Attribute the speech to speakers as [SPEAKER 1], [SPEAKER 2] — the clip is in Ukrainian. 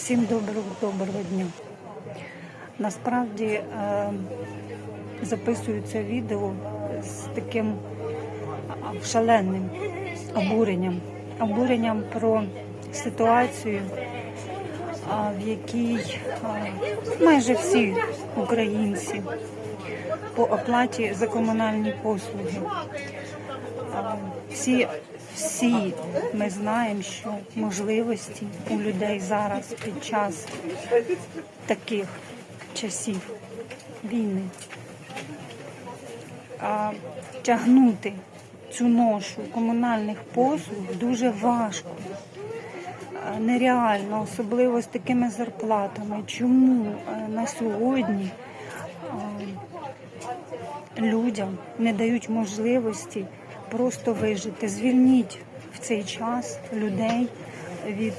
[SPEAKER 1] Всім доброго доброго дня. Насправді е, записую це відео з таким шаленим обуренням. Обуренням про ситуацію, в якій майже всі українці по оплаті за комунальні послуги. Всі, всі ми знаємо, що можливості у людей зараз під час таких часів війни а, тягнути цю ношу комунальних послуг дуже важко. Нереально, особливо з такими зарплатами. Чому е, на сьогодні людям не дають можливості просто вижити? Звільніть в цей час людей від